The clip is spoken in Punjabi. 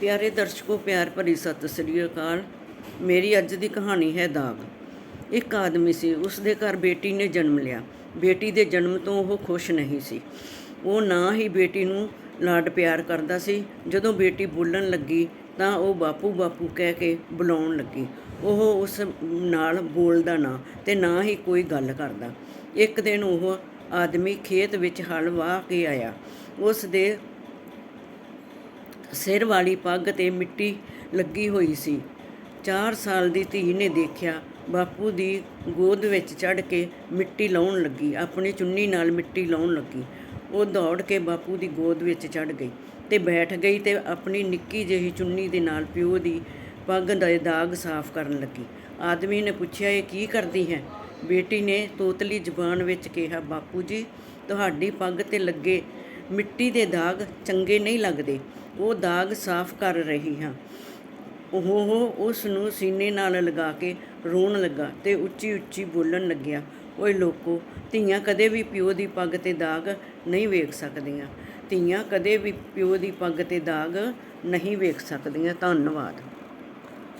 ਪਿਆਰੇ ਦਰਸ਼ਕੋ, ਪਿਆਰ ਭਰੀ ਸਤਿ ਸ੍ਰੀ ਅਕਾਲ। ਮੇਰੀ ਅੱਜ ਦੀ ਕਹਾਣੀ ਹੈ ਦਾਗ। ਇੱਕ ਆਦਮੀ ਸੀ ਉਸ ਦੇ ਘਰ ਬੇਟੀ ਨੇ ਜਨਮ ਲਿਆ। ਬੇਟੀ ਦੇ ਜਨਮ ਤੋਂ ਉਹ ਖੁਸ਼ ਨਹੀਂ ਸੀ। ਉਹ ਨਾ ਹੀ ਬੇਟੀ ਨੂੰ ਲਾਡ ਪਿਆਰ ਕਰਦਾ ਸੀ। ਜਦੋਂ ਬੇਟੀ ਬੋਲਣ ਲੱਗੀ, ਤਾਂ ਉਹ ਬਾਪੂ ਬਾਪੂ ਕਹਿ ਕੇ ਬੁਲਾਉਣ ਲੱਗੀ। ਉਹ ਉਸ ਨਾਲ ਬੋਲਦਾ ਨਾ ਤੇ ਨਾ ਹੀ ਕੋਈ ਗੱਲ ਕਰਦਾ। ਇੱਕ ਦਿਨ ਉਹ ਆਦਮੀ ਖੇਤ ਵਿੱਚ ਹਲ ਵਾਹ ਕੇ ਆਇਆ। ਉਸ ਦੇ ਸਿਰ ਵਾਲੀ ਪੱਗ ਤੇ ਮਿੱਟੀ ਲੱਗੀ ਹੋਈ ਸੀ। 4 ਸਾਲ ਦੀ ਧੀ ਨੇ ਦੇਖਿਆ ਬਾਪੂ ਦੀ ਗੋਦ ਵਿੱਚ ਚੜ ਕੇ ਮਿੱਟੀ ਲਾਉਣ ਲੱਗੀ, ਆਪਣੀ ਚੁੰਨੀ ਨਾਲ ਮਿੱਟੀ ਲਾਉਣ ਲੱਗੀ। ਉਹ ਦੌੜ ਕੇ ਬਾਪੂ ਦੀ ਗੋਦ ਵਿੱਚ ਚੜ ਗਈ ਤੇ ਬੈਠ ਗਈ ਤੇ ਆਪਣੀ ਨਿੱਕੀ ਜਿਹੀ ਚੁੰਨੀ ਦੇ ਨਾਲ ਪਿਓ ਦੀ ਪੱਗ ਦਾ ਦਾਗ ਸਾਫ਼ ਕਰਨ ਲੱਗੀ। ਆਦਮੀ ਨੇ ਪੁੱਛਿਆ, ਇਹ ਕੀ ਕਰਦੀ ਹੈ? ਬੇਟੀ ਨੇ ਤੋਤਲੀ ਜ਼ੁਬਾਨ ਵਿੱਚ ਕਿਹਾ, ਬਾਪੂ ਜੀ, ਤੁਹਾਡੀ ਪੱਗ ਤੇ ਲੱਗੇ ਮਿੱਟੀ ਦੇ ਦਾਗ ਚੰਗੇ ਨਹੀਂ ਲੱਗਦੇ। ਉਹ ਦਾਗ ਸਾਫ਼ ਕਰ ਰਹੀ ਹਾਂ। ਉਹ ਉਸ ਨੂੰ ਸੀਨੇ ਨਾਲ ਲਗਾ ਕੇ ਰੋਣ ਲੱਗਾ ਤੇ ਉੱਚੀ ਉੱਚੀ ਬੋਲਣ ਲੱਗਿਆ, ਓਏ ਲੋਕੋ, ਧੀਆਂ ਕਦੇ ਵੀ ਪਿਓ ਦੀ ਪੱਗ ਤੇ ਦਾਗ ਨਹੀਂ ਵੇਖ ਸਕਦੀਆਂ। ਧੀਆਂ ਕਦੇ ਵੀ ਪਿਓ ਦੀ ਪੱਗ ਤੇ ਦਾਗ ਨਹੀਂ ਵੇਖ ਸਕਦੀਆਂ। ਧੰਨਵਾਦ।